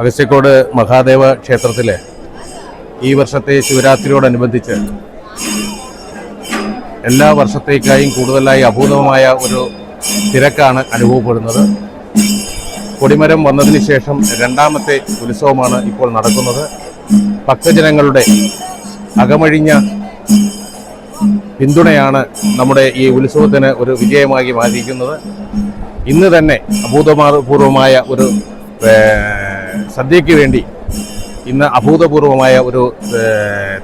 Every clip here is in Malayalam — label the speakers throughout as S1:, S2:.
S1: അഗസ്ത്യക്കോട് മഹാദേവ ക്ഷേത്രത്തിലെ ഈ വർഷത്തെ ശിവരാത്രിയോടനുബന്ധിച്ച് എല്ലാ വർഷത്തേക്കായും കൂടുതലായി അഭൂതമായ ഒരു തിരക്കാണ് അനുഭവപ്പെടുന്നത്. കൊടിമരം വന്നതിന് ശേഷം രണ്ടാമത്തെ ഉത്സവമാണ് ഇപ്പോൾ നടക്കുന്നത്. ഭക്തജനങ്ങളുടെ അകമഴിഞ്ഞ പിന്തുണയാണ് നമ്മുടെ ഈ ഉത്സവത്തിന് ഒരു വിജയമാക്കി മാറ്റിയിരിക്കുന്നത് ഇന്ന് തന്നെ അഭൂതപൂർവമായ ഒരു സദ്യയ്ക്ക് വേണ്ടി ഇന്ന് അഭൂതപൂർവമായ ഒരു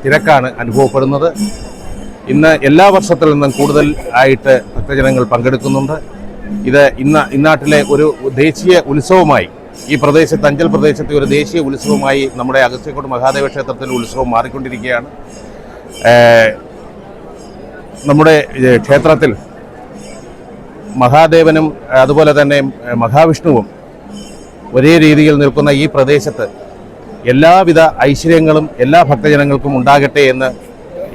S1: തിരക്കാണ് അനുഭവപ്പെടുന്നത്. ഇന്ന് എല്ലാ വർഷത്തിൽ നിന്നും കൂടുതൽ ആയിട്ട് ഭക്തജനങ്ങൾ പങ്കെടുക്കുന്നുണ്ട്. ഇത് ഇന്ന് ഇന്നാട്ടിലെ ഒരു ദേശീയ ഉത്സവമായി ഈ പ്രദേശത്ത് അഞ്ചൽ പ്രദേശത്തെ ഒരു ദേശീയ ഉത്സവമായി നമ്മുടെ അഗസ്ത്യക്കോട് മഹാദേവ ക്ഷേത്രത്തിലെ ഉത്സവം മാറിക്കൊണ്ടിരിക്കുകയാണ്. നമ്മുടെ ക്ഷേത്രത്തിൽ മഹാദേവനും അതുപോലെ തന്നെ മഹാവിഷ്ണുവും ഒരേ രീതിയിൽ നിൽക്കുന്ന ഈ പ്രദേശത്ത് എല്ലാവിധ ഐശ്വര്യങ്ങളും എല്ലാ ഭക്തജനങ്ങൾക്കും ഉണ്ടാകട്ടെ എന്ന്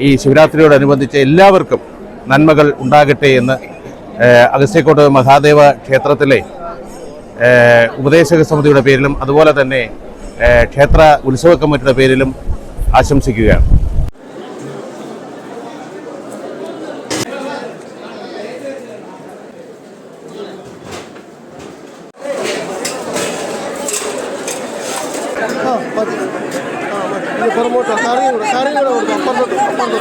S1: ഈ ശിവരാത്രിയോടനുബന്ധിച്ച് എല്ലാവർക്കും നന്മകൾ ഉണ്ടാകട്ടെ എന്ന് അഗസ്യക്കോട്ട് മഹാദേവ ക്ഷേത്രത്തിലെ ഉപദേശക സമിതിയുടെ പേരിലും അതുപോലെ തന്നെ ക്ഷേത്ര ഉത്സവ കമ്മിറ്റിയുടെ പേരിലും ആശംസിക്കുകയാണ്.
S2: ആ മതി. ആ മതി. ഇത് പുറമോട്ടോ കറിയും കൂടെ കറിയും കൂടെ അപ്പുറത്തോട്ട്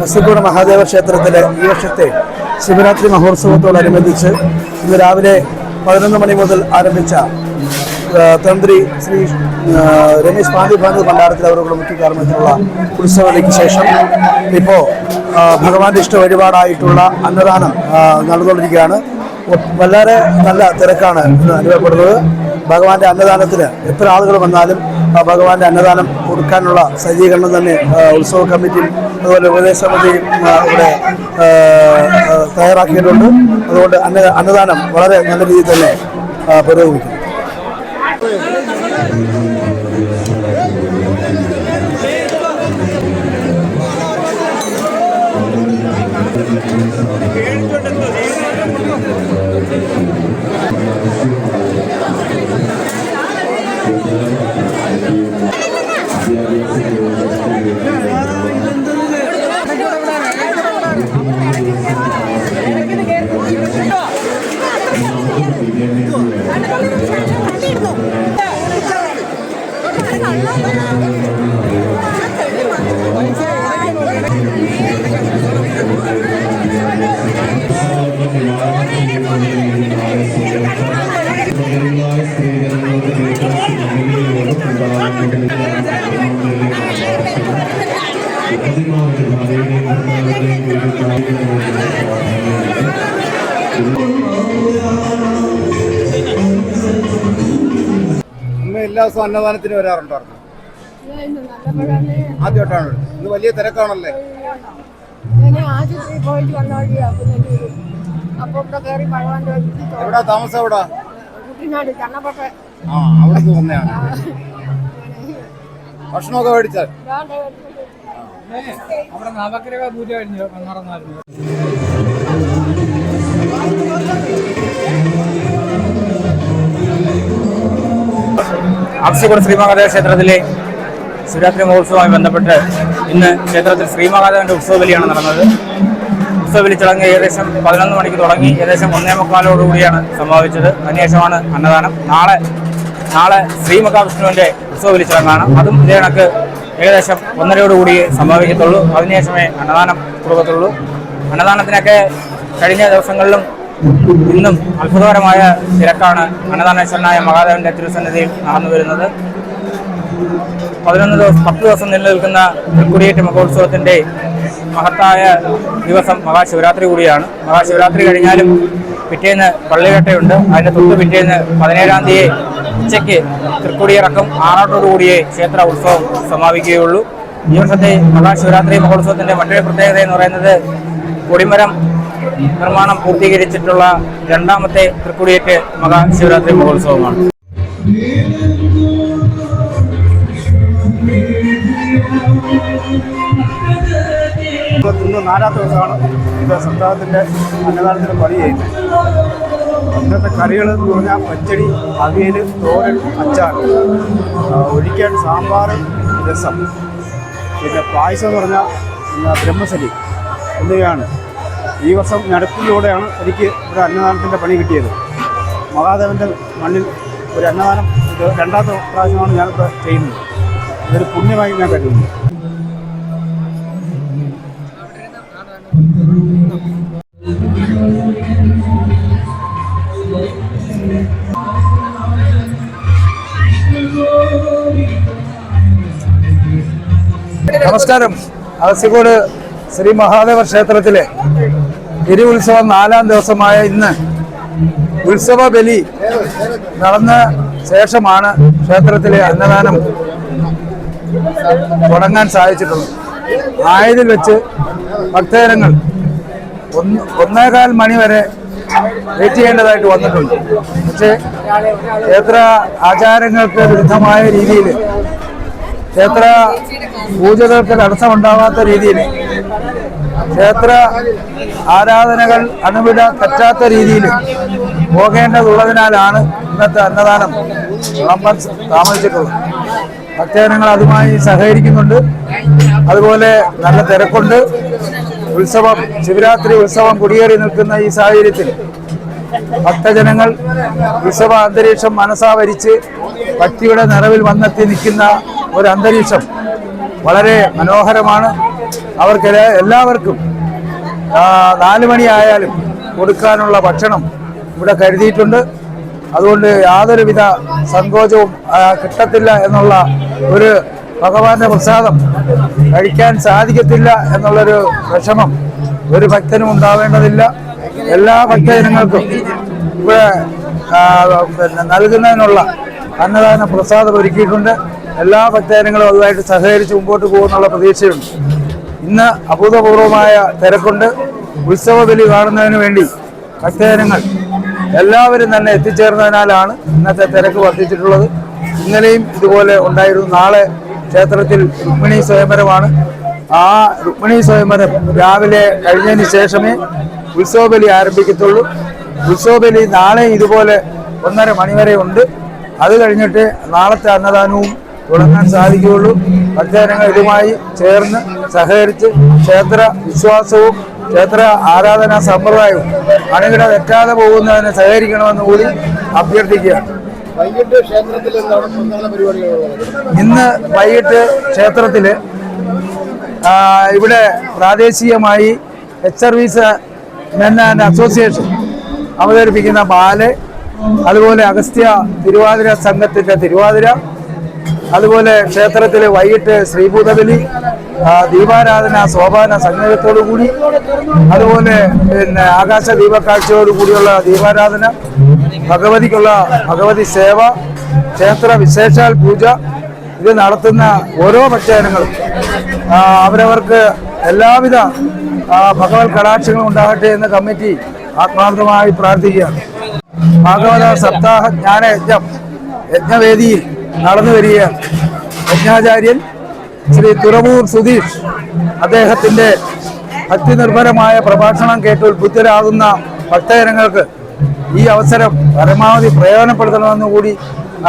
S3: കസിക്കോട് മഹാദേവ ക്ഷേത്രത്തിലെ ഈ വർഷത്തെ ശിവരാത്രി മഹോത്സവത്തോടനുബന്ധിച്ച് ഇന്ന് രാവിലെ പതിനൊന്ന് മണി മുതൽ ആരംഭിച്ച തന്ത്രി ശ്രീ രമേശ് പാണ്ഡിഭാനു ഭണ്ഡാരത്തിൽ അവരുടെ മുഖ്യ കാരണത്തിലുള്ള ഉത്സവത്തിന് ശേഷം ഇപ്പോൾ ഭഗവാന്റെ ഇഷ്ട വഴിപാടായിട്ടുള്ള അന്നദാനം നടന്നുകൊണ്ടിരിക്കുകയാണ്. വളരെ നല്ല തിരക്കാണ് ഇന്ന് അനുഭവപ്പെടുന്നത്. ഭഗവാന്റെ അന്നദാനത്തിന് എത്ര ആളുകൾ വന്നാലും ഭഗവാന്റെ അന്നദാനം കൊടുക്കാനുള്ള സജ്ജീകരണം തന്നെ ഉത്സവ കമ്മിറ്റിയും അതുപോലെ ഉപദേശ സമിതിയും ഇവിടെ തയ്യാറാക്കിയിട്ടുണ്ട്. അതുകൊണ്ട് അന്ന അന്നദാനം വളരെ നല്ല രീതിയിൽ തന്നെ ആ, പുരോഗമിക്കുന്നു
S2: അമ്മ എല്ലാ ദിവസവും അന്നദാനത്തിന് വരാറുണ്ടായിരുന്നു ആദ്യമായിട്ടാണ്? ഇന്ന് വലിയ തിരക്കാണല്ലേ? എവിടാ? താമസം എവിടാ? ആ അവിടെ തോന്നിയാണ് ഭക്ഷണമൊക്കെ മേടിച്ചാൽ?
S4: അവിടെ നവഗ്രഹ പൂജ നടന്നായിരുന്നു അക്ഷയക്കുട ശ്രീമഹാദേവ ക്ഷേത്രത്തിലെ ശിവരാത്രി മഹോത്സവവുമായി ബന്ധപ്പെട്ട് ഇന്ന് ക്ഷേത്രത്തിൽ ശ്രീമഹാദേവന്റെ ഉത്സവ ബലിയാണ് നടന്നത്. ഉത്സവ ബലി ചടങ്ങ് ഏകദേശം പതിനൊന്ന് മണിക്ക് തുടങ്ങി. ഏകദേശം ഒന്നേ മുക്കാലോടുകൂടിയാണ് സമാപിച്ചത് അതിനുശേഷമാണ് അന്നദാനം. നാളെ നാളെ ശ്രീ മഹാവിഷ്ണുവിന്റെ ഉത്സവ ബലി ചടങ്ങാണ്. അതും ഇതേ കണക്ക് ഏകദേശം ഒന്നരയോടുകൂടി സംഭവിക്കത്തുള്ളൂ. അതിനുശേഷമേ അന്നദാനം കൊടുക്കത്തുള്ളൂ. അന്നദാനത്തിനൊക്കെ കഴിഞ്ഞ ദിവസങ്ങളിലും ഇന്നും അത്ഭുതകരമായ തിരക്കാണ് അന്നദാനേശ്വരനായ മഹാദേവന്റെ തിരുസന്നിധിയിൽ നടന്നു വരുന്നത്. പതിനൊന്ന് ദിവസം പത്ത് ദിവസം നിലനിൽക്കുന്ന തൃക്കുടിയേറ്റ് മഹോത്സവത്തിന്റെ മഹത്തായ ദിവസം മഹാശിവരാത്രി കൂടിയാണ്. മഹാശിവരാത്രി കഴിഞ്ഞാലും പിറ്റേന്ന് പള്ളികട്ടയുണ്ട് അതിന്റെ തൊട്ട് പിറ്റേന്ന് പതിനേഴാം തീയതി ഉച്ചയ്ക്ക് തൃക്കുടിയിറക്കം ആറാട്ടോടുകൂടിയേ ക്ഷേത്ര ഉത്സവം സമാപിക്കുകയുള്ളൂ. ഈ വർഷത്തെ മഹാശിവരാത്രി മഹോത്സവത്തിന്റെ മറ്റൊരു പ്രത്യേകത എന്ന് പറയുന്നത് കൊടിമരം നിർമ്മാണം പൂർത്തീകരിച്ചിട്ടുള്ള രണ്ടാമത്തെ തൃക്കുടിയേക്ക് മഹാശിവരാത്രി മഹോത്സവമാണ്.
S5: ഇന്ന് നാലാമത്തെ ദിവസമാണ്. ഇത് സപ്താഹത്തിന്റെ അന്നദാനത്തിന് പണി ചെയ്യുന്നത് ഇന്നത്തെ കറികൾ എന്ന് പറഞ്ഞാൽ പച്ചടി അവിയൽ തോരൻ അച്ചാർ ഒഴിക്കാൻ സാമ്പാർ രസം. പിന്നെ പായസം എന്ന് പറഞ്ഞാൽ ബ്രഹ്മസലി എന്നിവയാണ്. ഈ വർഷം നടപ്പിലൂടെയാണ് എനിക്ക് ഒരു അന്നദാനത്തിന്റെ പണി കിട്ടിയത്. മഹാദേവന്റെ മണ്ണിൽ ഒരു അന്നദാനം ഇത് രണ്ടാമത്തെ പ്രാവശ്യമാണ് ഞാനിപ്പോൾ ചെയ്യുന്നത്. ഇതൊരു പുണ്യമായി ഞാൻ കരുതുന്നു.
S6: നമസ്കാരം. അഗസ്യക്കോട് ശ്രീ മഹാദേവ ക്ഷേത്രത്തിലെ തിരു ഉത്സവം നാലാം ദിവസമായ ഇന്ന് ഉത്സവ ബലി നടന്ന ശേഷമാണ് ക്ഷേത്രത്തിലെ അന്നദാനം തുടങ്ങാൻ സാധിച്ചിട്ടുള്ളത്. ആയതിൽ വെച്ച് ഭക്തജനങ്ങൾ ഒന്ന് ഒന്നേകാൽ മണി വരെ വെയിറ്റ് ചെയ്യേണ്ടതായിട്ട് വന്നിട്ടുണ്ട്. പക്ഷേ ക്ഷേത്ര ആചാരങ്ങൾക്ക് വിരുദ്ധമായ രീതിയിൽ ക്ഷേത്ര പൂജകൾക്ക് തടസ്സമുണ്ടാവാത്ത രീതിയിൽ ക്ഷേത്ര ആരാധനകൾ അണുവിട തെറ്റാത്ത രീതിയിൽ പോകേണ്ടതുള്ളതിനാലാണ് ഇന്നത്തെ അന്നദാനം വിളംബരം താമസിച്ചിട്ടുള്ളത്. ഭക്തജനങ്ങൾ അതുമായി സഹകരിക്കുന്നുണ്ട്. അതുപോലെ നല്ല തിരക്കുണ്ട്. ഉത്സവം ശിവരാത്രി ഉത്സവം കുടിയേറി നിൽക്കുന്ന ഈ സാഹചര്യത്തിൽ ഭക്തജനങ്ങൾ ഉത്സവ അന്തരീക്ഷം മനസ്സാവരിച്ച് ഭക്തിയുടെ നിറവിൽ വന്നെത്തി നിൽക്കുന്ന ഒരു അന്തരീക്ഷം വളരെ മനോഹരമാണ്. അവർക്ക് എല്ലാവർക്കും നാല് മണിയായാലും കൊടുക്കാനുള്ള ഭക്ഷണം ഇവിടെ കരുതിയിട്ടുണ്ട്. അതുകൊണ്ട് യാതൊരുവിധ സങ്കോചവും കിട്ടത്തില്ല എന്നുള്ള ഒരു ഭഗവാന്റെ പ്രസാദം കഴിക്കാൻ സാധിക്കത്തില്ല എന്നുള്ളൊരു വിഷമം ഒരു ഭക്തനും ഉണ്ടാവേണ്ടതില്ല. എല്ലാ ഭക്തജനങ്ങൾക്കും ഇവിടെ പിന്നെ നൽകുന്നതിനുള്ള അന്നദാന പ്രസാദം ഒരുക്കിയിട്ടുണ്ട്. എല്ലാ ഭക്തജനങ്ങളും അതുമായിട്ട് സഹകരിച്ച് മുമ്പോട്ട് പോകുന്നുള്ള പ്രതീക്ഷയുണ്ട്. ഇന്ന് അഭൂതപൂർവമായ തിരക്കുണ്ട്. ഉത്സവ ബലി കാണുന്നതിന് വേണ്ടി ഭക്തജനങ്ങൾ എല്ലാവരും തന്നെ എത്തിച്ചേർന്നതിനാലാണ് ഇന്നത്തെ തിരക്ക് വർദ്ധിച്ചിട്ടുള്ളത്. ഇന്നലെയും ഇതുപോലെ ഉണ്ടായിരുന്നു. നാളെ ക്ഷേത്രത്തിൽ രുക്മിണി സ്വയംവരമാണ്. ആ രുക്മിണി സ്വയംവരം രാവിലെ കഴിഞ്ഞതിന് ശേഷമേ ഉത്സവ ബലി ആരംഭിക്കത്തുള്ളൂ. ഉത്സവ ബലി നാളെ ഇതുപോലെ ഒന്നര മണിവരെ ഉണ്ട്. അത് കഴിഞ്ഞിട്ട് നാളത്തെ അന്നദാനവും തുടങ്ങാൻ സാധിക്കുകയുള്ളൂ. ഭക്തജനങ്ങൾ ഇതുമായി ചേർന്ന് സഹകരിച്ച് ക്ഷേത്ര വിശ്വാസവും ക്ഷേത്ര ആരാധനാ സമ്പ്രദായവും അണികിട തെറ്റാതെ പോകുന്നതിന് സഹകരിക്കണമെന്ന് കൂടി അഭ്യർത്ഥിക്കുകയാണ്. ഇന്ന് വൈകിട്ട് ക്ഷേത്രത്തിൽ ഇവിടെ പ്രാദേശികമായി H service men and association അവതരിപ്പിക്കുന്ന ബാൽ അതുപോലെ അഗസ്ത്യ തിരുവാതിര സംഘത്തിന്റെ തിരുവാതിര അതുപോലെ ക്ഷേത്രത്തിൽ വൈകിട്ട് ശ്രീഭൂതബലി ദീപാരാധന സോപാന സംഗീതത്തോടുകൂടി അതുപോലെ പിന്നെ ആകാശ ദീപക്കാഴ്ചയോടു കൂടിയുള്ള ദീപാരാധന ഭഗവതിക്കുള്ള ഭഗവതി സേവ ക്ഷേത്ര വിശേഷാൽ പൂജ ഇത് നടത്തുന്ന ഓരോ ഭക്തജനങ്ങളും. അവരവർക്ക് എല്ലാവിധ ഭഗവത് കടാക്ഷങ്ങളും ഉണ്ടാകട്ടെ എന്ന് കമ്മിറ്റി ആത്മാർത്ഥമായി പ്രാർത്ഥിക്കുകയാണ്. ഭാഗവത സപ്താഹ ജ്ഞാന യജ്ഞം യജ്ഞവേദിയിൽ നടന്നു വരികയാണ് യജ്ഞാചാര്യൻ ശ്രീ തുറവൂർ സുധീഷ് അദ്ദേഹത്തിന്റെ ഭക്തിനിർഭരമായ പ്രഭാഷണം കേട്ട് ഉത്ബുദ്ധരാകുന്ന ഭക്തജനങ്ങൾക്ക് ഈ അവസരം പരമാവധി പ്രയോജനപ്പെടുത്തണമെന്ന് കൂടി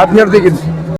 S6: അഭ്യർത്ഥിക്കുന്നു.